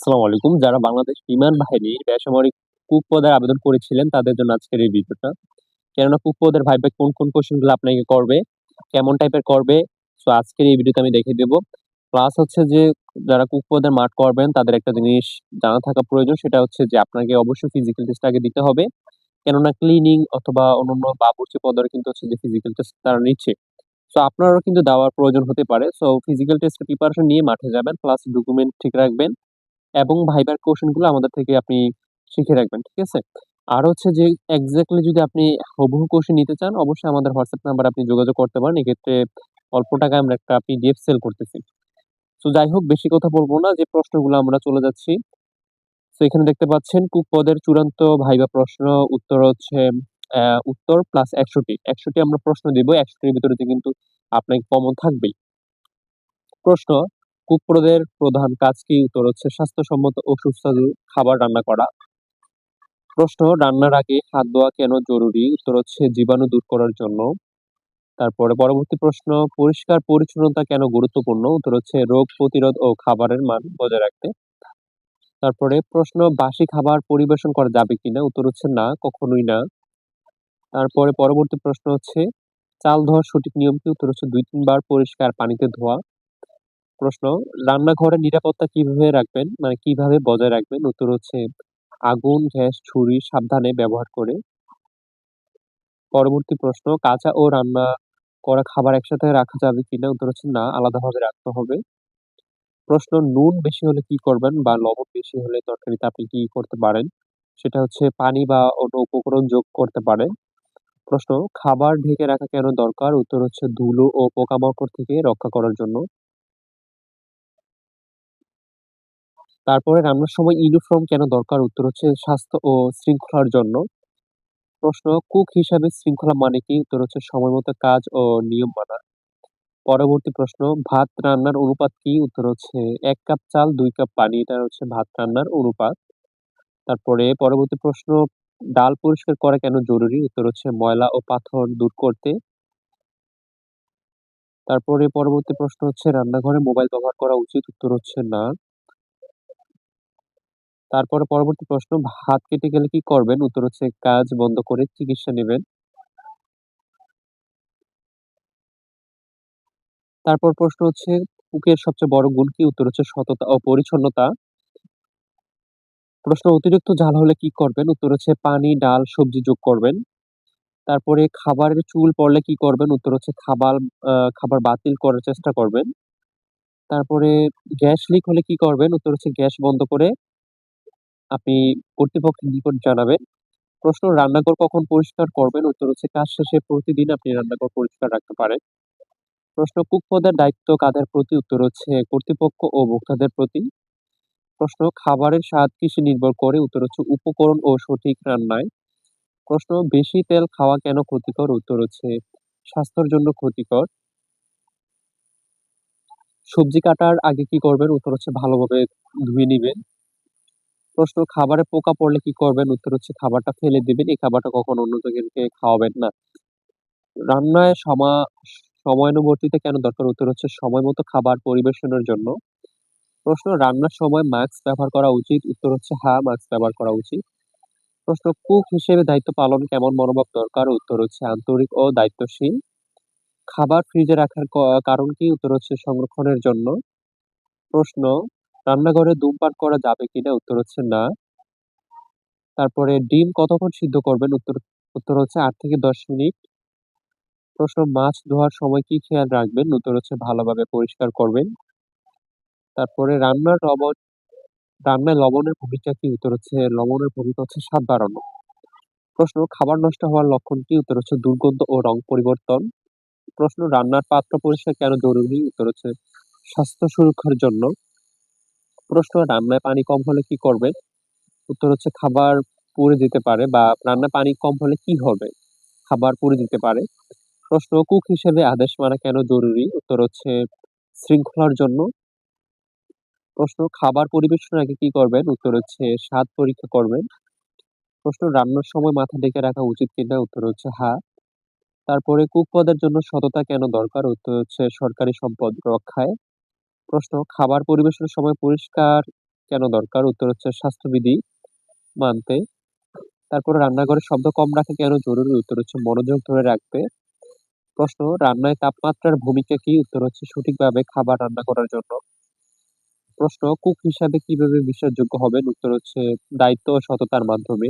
আসসালামু আলাইকুম। যারা বাংলাদেশ বিমান বাহিনীর বেসামরিক কুক পদের আবেদন করেছিলেন তাদের জন্য আজকের এই ভিডিওটা। কেননা কুক পদের ভাইবা কোন, কোন কোয়েশ্চেনগুলো আপনাকে করবে, কেমন টাইপের করবে, সো আজকের এই ভিডিওতে আমি দেখিয়ে দেব। প্লাস হচ্ছে যে যারা কুক পদের মাঠ করবেন তাদের একটা জিনিস জানা থাকা প্রয়োজন সেটা হচ্ছে যে আপনাকে অবশ্যই ফিজিক্যাল টেস্ট আগে দিতে হবে। কেননা ক্লিনিং অথবা অন্যান্য বাবুর্চি পদের কিন্তু হচ্ছে যে ফিজিক্যাল টেস্ট তারা নিচ্ছে। সো আপনারও কিন্তু দেওয়ার প্রয়োজন হতে পারে। সো ফিজিক্যাল টেস্টের প্রিপারেশন নিয়ে মাঠে যাবেন প্লাস ডকুমেন্ট ঠিক রাখবেন। এবং ভাইবার কোয়েশ্চেনগুলো আমাদের থেকে আপনি শিখে রাখবেন। ঠিক আছে? আর হচ্ছে যে এক্সাক্টলি যদি আপনি হুবহু কোয়েশ্চেন নিতে চান, অবশ্যই আমাদের হোয়াটসঅ্যাপ নাম্বারে আপনি যোগাযোগ করতে পারেন। এক্ষেত্রে অল্প টাকায় আমরা একটা পিডিএফ সেল করতেছি। সো যাই হোক, বেশি কথা বলব না, যে প্রশ্নগুলো আমরা চলে যাচ্ছি। সো এখানে দেখতে পাচ্ছেন কুক পদের চূড়ান্ত ভাইবা প্রশ্ন উত্তর হচ্ছে উত্তর প্লাস একশোটি একশোটি আমরা প্রশ্ন দিব। ১০০ টির ভিতরে কিন্তু আপনাকে কমন থাকবেই। প্রশ্ন কুক পদের প্রধান কাজ কি? উত্তর হচ্ছে স্বাস্থ্যসম্মত ও সুস্বাদু খাবার রান্না করা। প্রশ্ন রান্নার আগে হাত ধোয়া কেন জরুরি? উত্তর হচ্ছে জীবাণু দূর করার জন্য। তারপরে পরবর্তী প্রশ্ন পরিষ্কার পরিচ্ছন্নতা কেন গুরুত্বপূর্ণ? উত্তর হচ্ছে রোগ প্রতিরোধ ও খাবারের মান বজায় রাখতে। তারপরে প্রশ্ন বাসি খাবার পরিবেশন করা যাবে কিনা? উত্তর হচ্ছে না, কখনোই না। তারপরে পরবর্তী প্রশ্ন হচ্ছে চাল ধোয়ার সঠিক নিয়ম কি? উত্তর হচ্ছে দুই তিনবার পরিষ্কার পানিতে ধোয়া। প্রশ্ন রান্নাঘরের নিরাপত্তা কীভাবে রাখবেন? মানে কীভাবে বজায় রাখবেন? উত্তর হচ্ছে আগুন, গ্যাস, ছুরি সাবধানে ব্যবহার করে। পরবর্তী প্রশ্ন কাঁচা ও রান্না করা খাবার একসাথে রাখা যাবে কিনা? উত্তর হচ্ছে না, আলাদাভাবে রাখতে হবে। প্রশ্ন নুন বেশি হলে কি করবেন? বা লবণ বেশি হলে তরকারিতে আপনি কি করতে পারেন? সেটা হচ্ছে পানি বা অন্য উপকরণ যোগ করতে পারেন। প্রশ্ন খাবার ঢেকে রাখা কেন দরকার? উত্তর হচ্ছে ধুলো ও পোকামাকড় থেকে রক্ষা করার জন্য। তারপরে রান্নার সময় ইউনিফর্ম কেন দরকার? উত্তর হচ্ছে স্বাস্থ্য ও শৃঙ্খলার জন্য। প্রশ্ন কুক হিসাবে শৃঙ্খলা মানে কি? উত্তর হচ্ছে সময়মতো কাজ ও নিয়ম মানা। পরবর্তী প্রশ্ন, ভাত রান্নার অনুপাত কি? উত্তর হচ্ছে এক কাপ চাল, দুই কাপ পানি, এটা হচ্ছে ভাত রান্নার অনুপাত। তারপরে পরবর্তী প্রশ্ন, ডাল পরিষ্কার করা কেন জরুরি? উত্তর হচ্ছে ময়লা ও পাথর দূর করতে। তারপরে পরবর্তী প্রশ্ন হচ্ছে রান্নাঘরে মোবাইল ব্যবহার করা উচিত? উত্তর হচ্ছে না। তারপরে পরবর্তী প্রশ্ন হাত কেটে গেলে কি করবেন? উত্তর হচ্ছে কাজ বন্ধ করে চিকিৎসা নেবেন। তারপর প্রশ্ন হচ্ছে কুকের সবচেয়ে বড় গুণ কি? উত্তর হচ্ছে সততা ও পরিচ্ছন্নতা। প্রশ্ন অতিরিক্ত ঝাল হলে কি করবেন? উত্তর হচ্ছে পানি, ডাল, সবজি যোগ করবেন। তারপরে খাবারের চুল পড়লে কি করবেন? উত্তর হচ্ছে খাবার খাবার বাতিল করার চেষ্টা করবেন। তারপরে গ্যাস লিক হলে কি করবেন? উত্তর হচ্ছে গ্যাস বন্ধ করে আপনি কর্তৃপক্ষের নিকট জানাবেন। প্রশ্ন, রান্নাঘর কখন পরিষ্কার করবেন? উত্তর হচ্ছে, কাজ শেষে প্রতিদিন আপনি রান্নাঘর পরিষ্কার রাখতে পারেন। প্রশ্ন, কুক পদের দায়িত্ব কাদের প্রতি? উত্তর হচ্ছে, কর্তৃপক্ষ ও ভোক্তাদের প্রতি। প্রশ্ন, খাবারের স্বাদ কিসে নির্ভর করে? উত্তর হচ্ছে, উপকরণ ও সঠিক রান্নায়। প্রশ্ন, বেশি তেল খাওয়া কেন ক্ষতিকর? উত্তর হচ্ছে, স্বাস্থ্যের জন্য ক্ষতিকর। সবজি কাটার আগে কি করবেন? উত্তর হচ্ছে, ভালোভাবে ধুয়ে নিবেন। প্রশ্ন খাবারে পোকা পড়লে কি করবেন? উত্তর হচ্ছে খাবারটা ফেলে দিবেন। এই খাবারটা কখনো অন্যজনকে খাওয়াবেন না। রান্নায় সমা সময়ানুবর্তিতা কেন দরকার? উত্তর হচ্ছে সময়মতো খাবার পরিবেশনের জন্য। প্রশ্ন রান্নার সময় মাস্ক ব্যবহার করা উচিত? উত্তর হচ্ছে হ্যাঁ, মাস্ক ব্যবহার করা উচিত। প্রশ্ন কুক হিসেবে দায়িত্ব পালন কেমন মনোভাব দরকার? উত্তর হচ্ছে আন্তরিক ও দায়িত্বশীল। খাবার ফ্রিজে রাখার কারণ কি? উত্তর হচ্ছে সংরক্ষণের জন্য। প্রশ্ন রান্নাঘরে ধূমপান করা যাবে কিনা? উত্তর হচ্ছে না। তারপরে ডিম কতক্ষণ সিদ্ধ করবেন? উত্তর উত্তর হচ্ছে ৮ থেকে ১০ মিনিট। প্রশ্ন, মাছ ধোয়ার সময় কি খেয়াল রাখবেন? উত্তর হচ্ছে ভালোভাবে পরিষ্কার করবেন। তারপরে রান্নার লবণ, রান্নায় লবণের ভূমিকা কি? উত্তর হচ্ছে লবণের ভূমিকা হচ্ছে স্বাদ বাড়ানো। প্রশ্ন, খাবার নষ্ট হওয়ার লক্ষণ কি? উত্তর হচ্ছে দুর্গন্ধ ও রং পরিবর্তন। প্রশ্ন, রান্নার পাত্র পরিষ্কার কেন জরুরি? উত্তর হচ্ছে স্বাস্থ্য সুরক্ষার জন্য। প্রশ্ন, রান্নায় পানি কম হলে কি করবেন? উত্তর হচ্ছে খাবার পুড়ে যেতে পারে বা রান্নায় পানি কম হলে কি হবে? খাবার পুড়ে যেতে পারে। প্রশ্ন, কুক হিসেবে আদেশ মানা কেন জরুরি? উত্তর হচ্ছে শৃঙ্খলার জন্য। প্রশ্ন, খাবার পরিবেশনের আগে কি করবেন? উত্তর হচ্ছে স্বাদ পরীক্ষা করবেন। প্রশ্ন, রান্নার সময় মাথা ঢেকে রাখা উচিত কিনা? উত্তর হচ্ছে হ্যাঁ। তারপরে কুক পদের জন্য সততা কেন দরকার? উত্তর হচ্ছে সরকারি সম্পদ রক্ষায়। প্রশ্ন, খাবার পরিবেশনের সময় পরিষ্কার কেন দরকার? উত্তর হচ্ছে স্বাস্থ্যবিধি মানতে। তারপরে রান্নাঘরে শব্দ কম রাখা কেন জরুরি? উত্তর হচ্ছে মনোযোগ ধরে রাখতে। প্রশ্ন, রান্নায় তাপমাত্রার ভূমিকা কি? উত্তর হচ্ছে সঠিকভাবে খাবার রান্না করার জন্য। প্রশ্ন, কুক হিসাবে কীভাবে বিশ্বাসযোগ্য হবেন? উত্তর হচ্ছে দায়িত্ব ও সততার মাধ্যমে।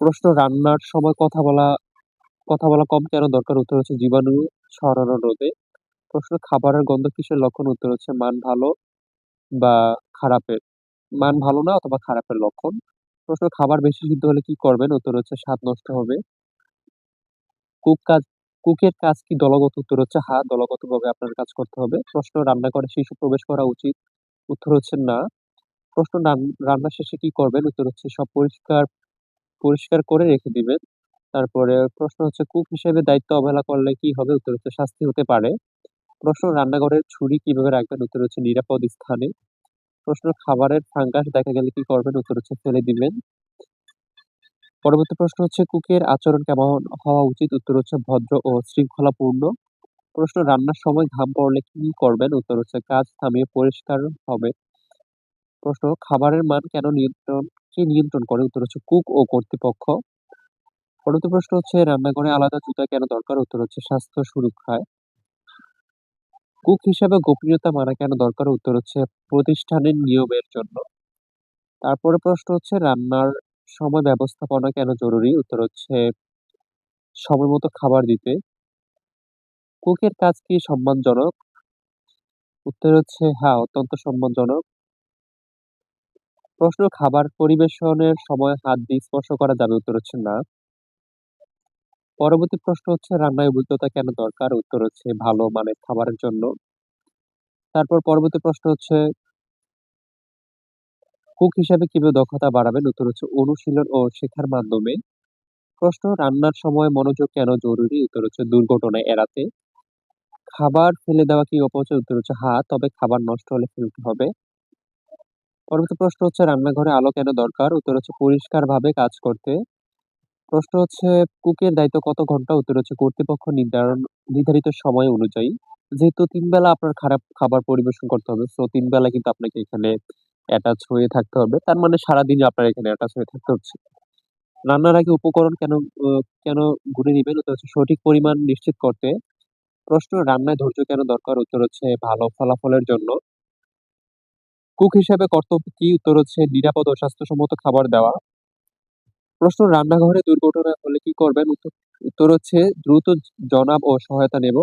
প্রশ্ন, রান্নার সময় কথা বলা কথা বলা কম কেন দরকার? উত্তর হচ্ছে জীবাণু ছড়ানো রোধে। প্রশ্ন খাবারের গন্ধ কিসের লক্ষণ? উত্তর হচ্ছে মান ভালো বা খারাপের। মান ভালো না অথবা খারাপের লক্ষণ। প্রশ্ন খাবার বেশি সিদ্ধ হলে কি করবেন? উত্তর হচ্ছে স্বাদ নষ্ট হবে। কুক কাজ কুকের কাজ কি দলগত? উত্তর হচ্ছে হ্যাঁ, দলগতভাবে আপনার কাজ করতে হবে। প্রশ্ন রান্নাঘরে শিশু প্রবেশ করা উচিত? উত্তর হচ্ছে না। প্রশ্ন রান রান্না শেষে কি করবেন? উত্তর হচ্ছে সব পরিষ্কার পরিষ্কার করে রেখে দিবেন। তারপরে প্রশ্ন হচ্ছে কুক হিসেবে দায়িত্ব অবহেলা করলে কি হবে? উত্তর হচ্ছে শাস্তি হতে পারে। প্রশ্ন, রান্নাঘরের ছুরি কীভাবে রাখবেন? উত্তর হচ্ছে নিরাপদ স্থানে। প্রশ্ন, খাবারের ফাঙ্গাস দেখা গেলে কি করবেন? উত্তর হচ্ছে ফেলে দিবেন। পরবর্তী প্রশ্ন হচ্ছে, কুকের আচরণ কেমন হওয়া উচিত? উত্তর হচ্ছে ভদ্র ও শৃঙ্খলাপূর্ণ। প্রশ্ন, রান্নার সময় ঘাম পড়লে কি করবেন? উত্তর হচ্ছে কাজ থামিয়ে পরিষ্কার হবে। প্রশ্ন, খাবারের মান কেন নিয়ন্ত্রণ, কে নিয়ন্ত্রণ করে? উত্তর হচ্ছে কুক ও কর্তৃপক্ষ। পরবর্তী প্রশ্ন হচ্ছে, রান্নাঘরে আলাদা জুতা কেন দরকার? উত্তর হচ্ছে স্বাস্থ্য সুরক্ষায়। কুক হিসাবে গোপনীয়তা মানা কেন দরকার? উত্তর হচ্ছে প্রতিষ্ঠানের নিয়মের জন্য। তারপরে প্রশ্ন হচ্ছে রান্নার সময় ব্যবস্থাপনা কেন জরুরি? উত্তর হচ্ছে সময় মতো খাবার দিতে। কুকের কাজ কি সম্মানজনক? উত্তর হচ্ছে হ্যাঁ, অত্যন্ত সম্মানজনক। প্রশ্ন খাবার পরিবেশনের সময় হাত দিয়ে স্পর্শ করা যাবে? উত্তর হচ্ছে না। পরবর্তী প্রশ্ন হচ্ছে রান্নায় অভিজ্ঞতা কেন দরকার? উত্তর হচ্ছে ভালো মানের খাবারের জন্য। তারপর পরবর্তী প্রশ্ন হচ্ছে কুক হিসাবে কীভাবে দক্ষতা বাড়াবেন? উত্তর হচ্ছে অনুশীলন ও শেখার মাধ্যমে। প্রশ্ন রান্নার সময় মনোযোগ কেন জরুরি? উত্তর হচ্ছে দুর্ঘটনা এড়াতে। খাবার ফেলে দেওয়া কি অপচয়? উত্তর হচ্ছে হ্যাঁ, তবে খাবার নষ্ট হলে ফেলতে হবে। পরবর্তী প্রশ্ন হচ্ছে রান্নাঘরে আলো কেন দরকার? উত্তর হচ্ছে পরিষ্কারভাবে কাজ করতে। প্রশ্ন হচ্ছে কুকের দায়িত্ব কত ঘণ্টা? উত্তর হচ্ছে কর্তৃপক্ষ নির্ধারণ নির্ধারিত সময় অনুযায়ী। যেহেতু ৩ বেলা আপনার খারাপ খাবার পরিবেশন করতে হবে, সো ৩ বেলা কিন্তু আপনাকে এখানে অ্যাটাচ হয়ে থাকতে হবে। তার মানে সারাদিনই আপনার এখানে অ্যাটাচ হয়ে থাকতে হচ্ছে। রান্নার আগে উপকরণ কেন কেন গুনে নিবেন? উত্তর হচ্ছে সঠিক পরিমাণ নিশ্চিত করতে। প্রশ্ন রান্নায় ধৈর্য কেন দরকার? উত্তর হচ্ছে ভালো ফলাফলের জন্য। কুক হিসেবে কর্তব্য কি? উত্তর হচ্ছে নিরাপদ ও স্বাস্থ্যসম্মত খাবার দেওয়া। প্রশ্ন, রান্নাঘরে দুর্ঘটনা হলে কি করবেন? উত্তর উত্তর হচ্ছে দ্রুত জনাব ও সহায়তা নেব।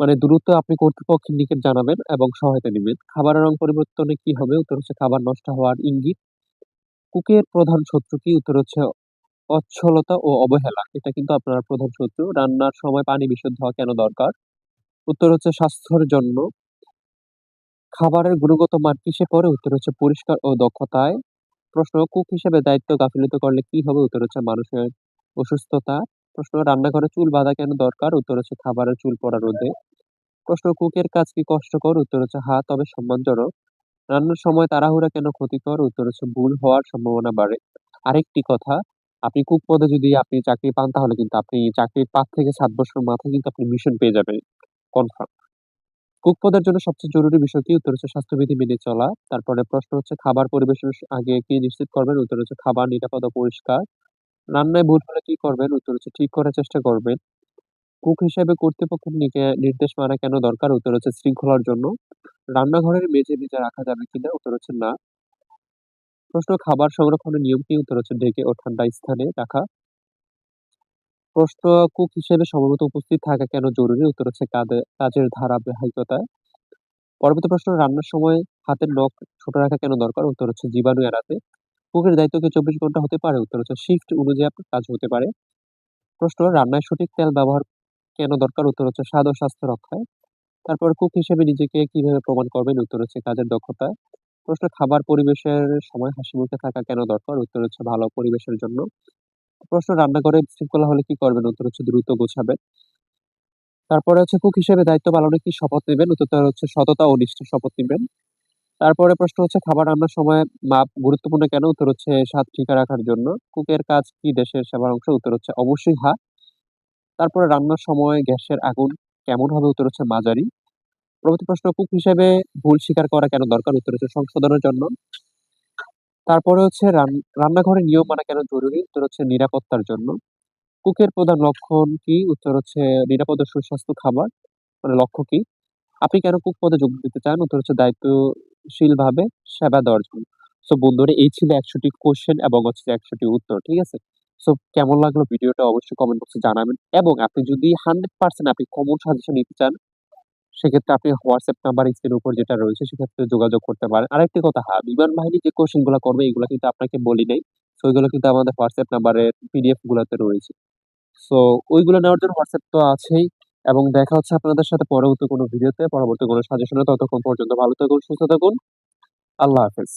মানে দ্রুত আপনি কর্তৃপক্ষের নিকট জানাবেন এবং সহায়তা নিবেন। খাবারের রং পরিবর্তনে কি হবে? উত্তর হচ্ছে খাবার নষ্ট হওয়ার ইঙ্গিত। কুকের প্রধান শত্রু কি? উত্তর হচ্ছে অচ্ছলতা ও অবহেলা। এটা কিন্তু আপনার প্রধান শত্রু। রান্নার সময় পানি বিশুদ্ধ হওয়া কেন দরকার? উত্তর হচ্ছে স্বাস্থ্যের জন্য। খাবারের গুণগত মান কিসে পড়ে? উত্তর হচ্ছে পরিষ্কার ও দক্ষতায়। প্রশ্ন কুক হিসেবে দায়িত্ব গাফিলতি করলে কি হবে? উত্তর হচ্ছে মানুষের অসুস্থতা। প্রশ্ন রান্নাঘরে চুল বাঁধা কেন দরকার? উত্তর হচ্ছে খাবারের চুল পড়া রোধে। প্রশ্ন কুকের কাজ কি কষ্টকর? উত্তর হচ্ছে হ্যাঁ, তবে সম্মানজনক। রান্নার সময় তাড়াহুড়া কেন ক্ষতিকর? উত্তর হচ্ছে ভুল হওয়ার সম্ভাবনা বাড়ে। আরেকটি কথা, আপনি কুক পদে যদি আপনি চাকরি পান তাহলে কিন্তু আপনি চাকরির ৫ থেকে ৭ বছর মাথায় কিন্তু আপনি মিশন পেয়ে যাবেন। কনফার্ম। কুক পদের জন্য সবচেয়ে জরুরি বিষয় কি? উত্তর হচ্ছে স্বাস্থ্যবিধি মেনে চলা। তারপরে প্রশ্ন হচ্ছে খাবার পরিবেশনের স আগে কি নিশ্চিত করবেন? উত্তর হচ্ছে খাবার নিরাপদ ও পরিষ্কার। রান্নায় ভুল হলে কি করবেন? উত্তর হচ্ছে ঠিক করার চেষ্টা করবেন। কুক হিসেবে কর্তৃপক্ষের নিকে নির্দেশ মানা কেন দরকার? উত্তর হচ্ছে শৃঙ্খলার জন্য। রান্নাঘরের মেঝে ভিজা রাখা যাবে কিনা? উত্তর হচ্ছে না। প্রশ্ন খাবার সংরক্ষণের নিয়ম কি? উত্তর হচ্ছে ঢেকে ও ঠান্ডা স্থানে রাখা। প্রশ্ন কুক হিসেবে সময়মতো উপস্থিত থাকা কেন জরুরি? উত্তর হচ্ছে কাজের ধারাবাহিকতায়। পরবর্তী প্রশ্ন, রান্নার সময় হাতের নখ ছোট রাখা কেন দরকার? উত্তর হচ্ছে জীবাণু এড়াতে। কুকের দায়িত্ব কি ২৪ ঘণ্টা হতে পারে? উত্তর হচ্ছে শিফট অনুযায়ী আপনার কাজ হতে পারে। প্রশ্ন, রান্নায় সঠিক তেল ব্যবহার কেন দরকার? উত্তর হচ্ছে স্বাদ ও স্বাস্থ্য রক্ষায়। তারপর কুক হিসেবে নিজেকে কীভাবে প্রমাণ করবেন? উত্তর হচ্ছে কাজের দক্ষতা। প্রশ্ন, খাবার পরিবেশের সময় হাসিমুখে থাকা কেন দরকার? উত্তর হচ্ছে ভালো পরিবেশের জন্য। প্রশ্ন রান্নাঘরে বিশৃঙ্খলা হলে কি করবেন? উত্তর হচ্ছে দ্রুত গোছাবেন। তারপরে হচ্ছে কুক হিসেবে দায়িত্ব পালনে কি শপথ নিবেন? উত্তরটা হচ্ছে সততা ও নিষ্ঠার শপথ নিবেন। তারপরে প্রশ্ন হচ্ছে, খাবার রান্নার সময় মাপ গুরুত্বপূর্ণ কেন? উত্তর হচ্ছে, স্বাদ ঠিক রাখার জন্য। কুকের কাজ কি দেশের সেবার অংশ? উত্তর হচ্ছে, অবশ্যই হ্যাঁ। তারপরে রান্নার সময় গ্যাসের আগুন কেমন হবে? উত্তর হচ্ছে, মাঝারি। পরবর্তী প্রশ্ন, কুক হিসেবে ভুল স্বীকার করা কেন দরকার? উত্তর হচ্ছে, সংশোধনের জন্য। তারপরে হচ্ছে রান রান্নাঘরে নিয়ম মানা কেন জরুরি? উত্তর হচ্ছে নিরাপত্তার জন্য। কুকের প্রধান লক্ষণ কি? উত্তর হচ্ছে নিরাপদ সুস্বাস্থ্য খাবার। মানে লক্ষ্য কি? আপনি কেন কুক পদে যোগ দিতে চান? উত্তর হচ্ছে দায়িত্বশীলভাবে সেবা দেওয়ার জন্য। সো বন্ধুরা এই ছিল ১০০ টি কোয়েশ্চেন এবং হচ্ছে ১০০ টি উত্তর। ঠিক আছে? সো কেমন লাগল ভিডিওটা অবশ্যই কমেন্ট বক্সে জানাবেন এবং আপনি যদি 100% আপনি কমন সাজেশন নিতে চান, সেক্ষেত্রে আপনি হোয়াটসঅ্যাপ নাম্বার স্ক্রিনের উপর যেটা রয়েছে সেক্ষেত্রে যোগাযোগ করতে পারেন। আরেকটি কথা হ্যাঁ, বিমান বাহিনী যে কোশ্চেনগুলা করবে এগুলা কিন্তু আপনাকে বলি নাই। সো ওইগুলো কিন্তু আমাদের হোয়াটসঅ্যাপ নাম্বারের পিডিএফ গুলাতে রয়েছে। সো ওইগুলো নেওয়ার জন্য হোয়াটসঅ্যাপ তো আছেই এবং দেখা হচ্ছে আপনাদের সাথে পরবর্তী কোনো ভিডিওতে, পরবর্তী কোনো সাজেশনে। ততক্ষণ পর্যন্ত ভালো থাকুন, সুস্থ থাকুন। আল্লাহ হাফেজ।